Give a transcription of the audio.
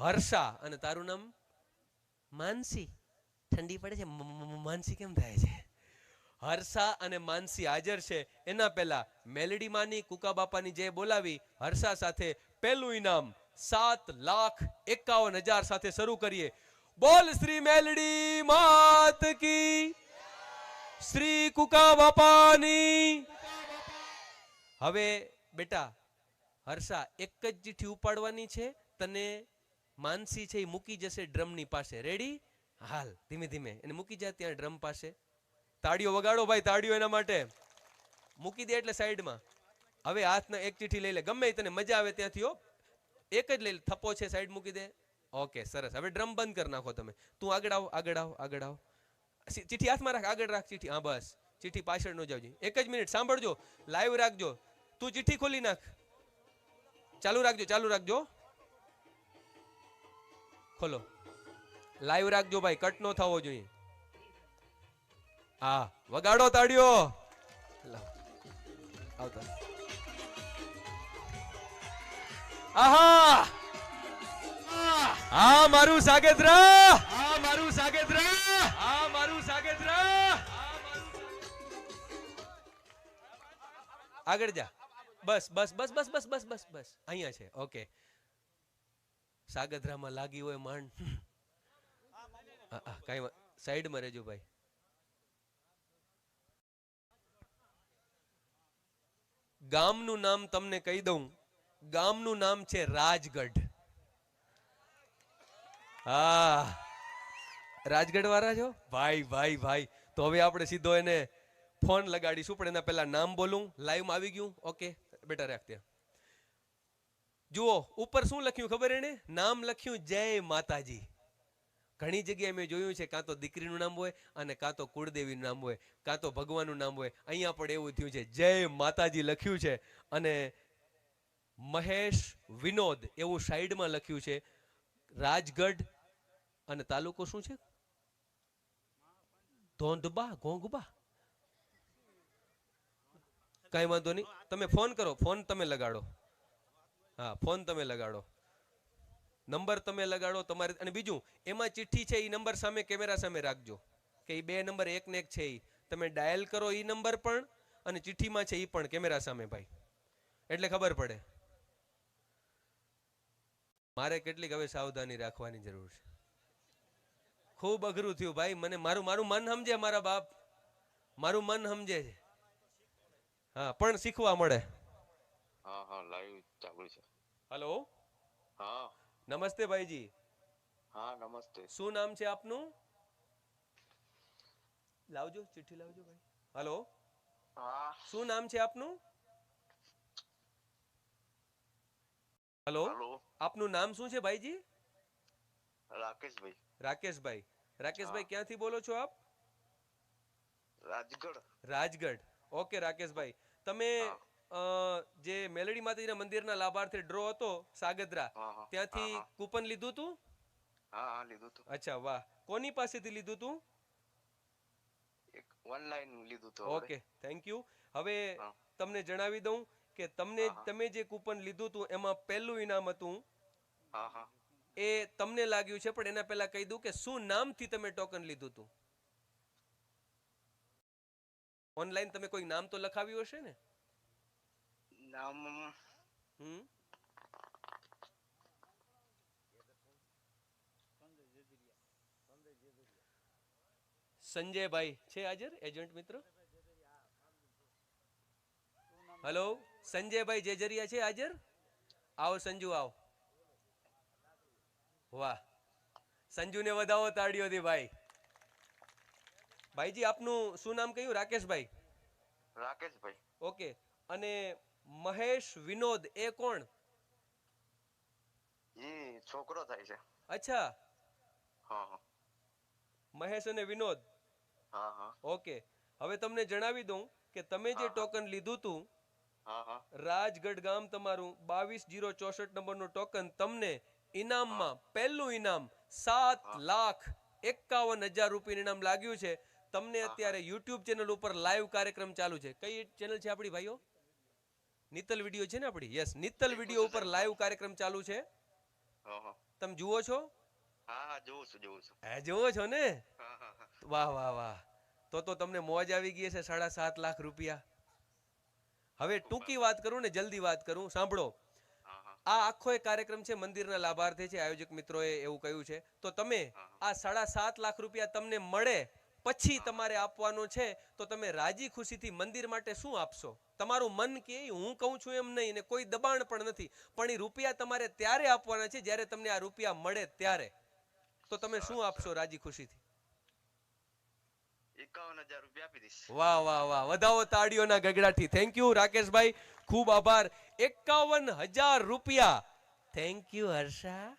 હર્ષા અને તારું નામ? માનસી. ઠંડી પડે છે. માનસી કેમ થાય છે? હર્ષા અને માનસી હાજર છે. એના પહેલા મેલડી માની, કુકા બાપાની જે બોલાવી, હર્ષા સાથે પહેલું ઇનામ સાત લાખ એકાવન હજાર સાથે શરૂ કરીએ. બોલ શ્રી મેલડી માત કી. શ્રી કુકા બાપાની. હવે બેટા, હર્ષા, એક જ ચીઠી ઉપાડવાની છે તને માનસી છે એ મૂકી જશે ડ્રમની પાસે. રેડી હાલ, ધીમે ધીમે. એને મૂકી જાય ત્યાં ડ્રમ પાસે. તાળીઓ વગાડો ભાઈ, તાળીઓ એના માટે. મૂકી દે એટલે સાઈડમાં. હવે હાથના એક ચીઠી લઈ લે. ગમે તને મજા આવે ત્યાંથી, હો. એક જ લઈ લે. થપ્પો છે, સાઈડ મૂકી દે. ઓકે સરસ. હવે ડ્રમ બંધ કરી નાખો તમે. તું આગળ આવ આગળ આવ આગળ આવ. ચીઠી હાથમાં રાખ, આગળ રાખ ચીઠી. હા, બસ. ચીઠી પાછળ ન જાવજી એક જ મિનિટ, સાંભળજો. લાઈવ રાખજો. તું ચીઠી ખોલી નાખ. ચાલુ રાખજો ચાલુ રાખજો. ખોલો. લાઈવ રાખજો ભાઈ કટ નો થવો જોઈએ. હા વગાડો તાળીઓ. આવતા. આહા! હા મારું સાગેત્રા હા મારું સાગેત્રા હા મારું સાગેત્રા આગળ જા. બસ બસ બસ બસ બસ બસ બસ બસ. અહીંયા છે. ઓકે. સાગધરામાં લાગી હોય માંડ. કઈ સાઈડમાં રહેજો ભાઈ. ગામનું નામ તમને કહી દઉં. ગામનું નામ છે રાજગઢ. હા. રાજગઢ વાળા છો? ભાઈ ભાઈ ભાઈ. તો હવે આપણે સીધો એને ફોન લગાડીશું પણ એના પહેલા નામ બોલું. લાઈવમાં આવી ગયું. ઓકે બેટા રાખ ત્યાં. જુઓ, ઉપર શું લખ્યું ખબર એને? નામ લખ્યું જય માતાજી. ઘણી જગ્યાએ મેં જોયું છે, કાં તો દીકરીનું નામ હોય અને કાં તો કુળદેવીનું નામ હોય, કાં તો ભગવાનનું નામ હોય. અહીંયા પણ એવું થયું છે, જય માતાજી લખ્યું છે અને મહેશ વિનોદ એવું સાઈડમાં લખ્યું છે, રાજગઢ અને તાલુકો શું છે? ધોંધબા, ઘોંઘબા. કઈ વાંધો નહીં. તમે ફોન કરો, ફોન તમે લગાડો. હા, ફોન તમે લગાડો. નંબર તમે લગાડો તમારે અને બીજું, એમાં ચિઠ્ઠી છે એ નંબર સામે, કેમેરા સામે રાખજો. કે એ બે નંબર, એક ને એક છે એ તમે ડાયલ કરો એ નંબર પણ, અને ચિઠ્ઠીમાં છે એ પણ, કેમેરા સામે ભાઈ. એટલે ખબર પડે. મારે કેટલીક હવે સાવધાની રાખવાની જરૂર છે. ખૂબ અઘરું થયું ભાઈ, મને મારું મારું મન સમજે મારા બાપ. મારું મન સમજે છે. હા, પણ શીખવા મળે. હા હા, લાઈવ ચાલુ છે. હલો હા નમસ્તે ભાઈજી હા નમસ્તે શું નામ છે આપનું લાવજો ચિઠ્ઠી લાવજો ભાઈ હલો હા શું નામ છે આપનું હલો હલો આપનું નામ શું છે ભાઈજી રાકેશભાઈ રાકેશભાઈ રાકેશભાઈ હા. ક્યાંથી બોલો છો આપ રાજગઢ રાજગઢ ઓકે રાકેશભાઈ તમે હા. અ, જે મેલડી માતાજીના મંદિરના લાભાર્થી ડ્રો હતો સાગદ્રા ત્યાંથી કૂપન લીધું તું? હા હા લીધું તું. અચ્છા વાહ. કોની પાસેથી લીધું તું? એક ઓનલાઈન લીધું તો ઓકે થેન્ક યુ હવે તમને જણાવી દઉં કે તમને. તમે જે કૂપન લીધું તું એમાં પહેલું ઇનામ હતું. હા હા. એ તમને લાગ્યું છે પણ એના પહેલા કહી દઉં કે શું નામથી તમે ટોકન લીધું તું? ઓનલાઈન તમે કોઈ નામ તો લખાવ્યું હશે ને? નામ હમ સંજયભાઈ છે હાજર? એજન્ટ મિત્ર? હેલો સંજયભાઈ જેજરિયા છે હાજર? આવો સંજુ આવો. વાહ. સંજુને વધાવો તાળીઓથી ભાઈ. ભાઈજી આપનું શું નામ કહ્યું? રાકેશભાઈ? રાકેશભાઈ. ઓકે. અને મહેશ વિનોદ એ કોણ? ઈ છોકરો થાય છે. અચ્છા. હા મહેશ અને વિનોદ. હા હા. ઓકે. હવે તમને જણાવી દઉં કે તમે જે. ટોકન લીધું હતું હા રાજગઢ ગામ તમારું બાવીસ જીરો ચોસઠ નંબરનું ટોકન તમને ઇનામમાં પહેલું ઇનામ સાત લાખ એકાવન હજાર રૂપિયાનું ઇનામ લાગ્યું છે. તમને. અત્યારે યુટ્યુબ ચેનલ ઉપર લાઈવ કાર્યક્રમ ચાલુ છે. કઈ ચેનલ છે આપણી ભાઈઓ? નિતલ વીડિયો છે ને આપણી? યસ નિતલ વીડિયો ઉપર લાઈવ કાર્યક્રમ ચાલુ છે. તમે જુઓ છો? હા જોઉં છું જોઉં છું. હે જુઓ છો ને? વાહ વાહ વાહ. તો તો તમને મોજ આવી ગઈ છે સાડા સાત લાખ રૂપિયા. હવે ટૂંકી વાત કરું ને જલ્દી વાત કરું. સાંભળો. આ આખો એક કાર્યક્રમ છે મંદિરના લાભાર્થી છે. આયોજક મિત્રોએ એવું કહ્યું છે. તો તમે આ સાડા સાત લાખ રૂપિયા તમને મળે પછી તમારે આપવાનું છે તો તમે રાજી ખુશીથી મંદિર માટે શું આપશો? તમારું મન કે હું કહું છું એમ નહીં ને કોઈ દબાણ પણ નથી. પણ એ રૂપિયા તમારે ત્યારે આપવાના છે જ્યારે તમને આ રૂપિયા મળે ત્યારે. તો તમે શું આપશો રાજી ખુશીથી? એકાવન હજાર રૂપિયા આપી દઈશ. વાહ વાહ વાહ. વધાવો તાળીઓના ગગડાથી. થેન્ક યુ રાકેશભાઈ. ખૂબ આભાર. એકાવન હજાર રૂપિયા. Thank you Harsha.